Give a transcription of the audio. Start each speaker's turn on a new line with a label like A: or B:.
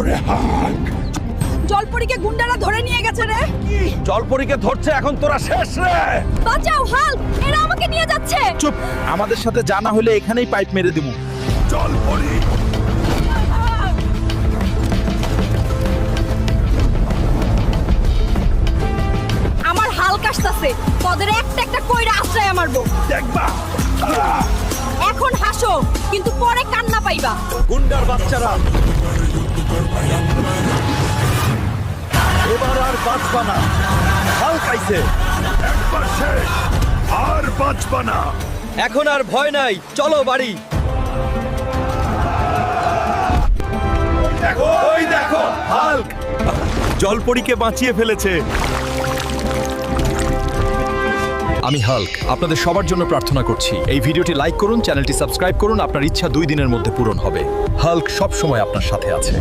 A: ওরে হাক।
B: জলপরীকে গুন্ডারা ধরে নিয়ে গেছে রে।
A: জলপরীকে ধরছে এখন তোরা শেষ রে।
B: বাঁচাও হাল! এরা আমাকে নিয়ে যাচ্ছে।
C: চুপ আমাদের সাথে জানা হলে এখানেই পাইপ মেরে দিব।
A: জলপরী।
B: আমার হাল কাশতাছে। তোদের একটা একটা কইরা আশ্রয় মারবো।
A: দেখবা?
B: এখন হাসো কিন্তু পরে কান্না পাইবা।
A: গুন্ডার বাচ্চারা। বাঁচবা না হাল খাইছে একবার শেষ আর বাঁচবা না
D: এখন আর ভয় নাই চলো বাড়ি।
A: দেখো ওই দেখো হাল্ক। জলপরীকে বাঁচিয়ে ফেলেছে।
E: আমি হাল্ক আপনাদের সবার জন্য প্রার্থনা করছি। এই ভিডিওটি লাইক করুন চ্যানেলটি সাবস্ক্রাইব করুন আপনার ইচ্ছা দুই দিনের মধ্যে পূরণ হবে। হাল্ক সব সময় আপনার সাথে আছে।